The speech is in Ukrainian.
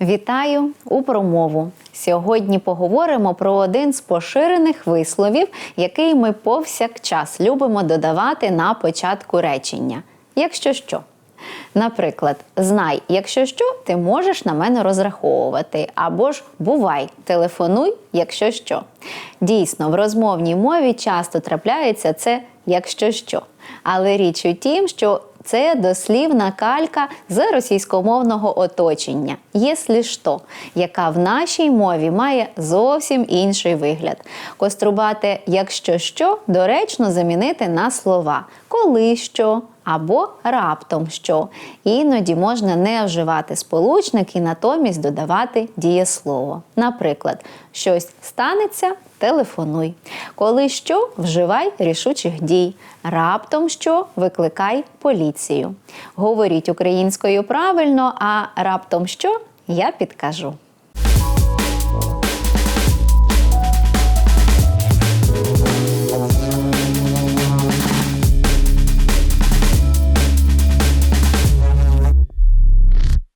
Вітаю у промову. Сьогодні поговоримо про один з поширених висловів, який ми повсякчас любимо додавати на початку речення. Якщо що. Наприклад, знай, якщо що, ти можеш на мене розраховувати, або ж бувай, телефонуй, якщо що. Дійсно, в розмовній мові часто трапляється це якщо що. Але річ у тім, що це дослівна калька з російськомовного оточення, «єслі що», яка в нашій мові має зовсім інший вигляд. Кострубати якщо що доречно замінити на слова коли що або раптом що. Іноді можна не вживати сполучник і натомість додавати дієслово. Наприклад, щось станеться. Телефонуй. Коли що, вживай рішучих дій. Раптом що викликай поліцію. Говоріть українською правильно, а раптом що я підкажу.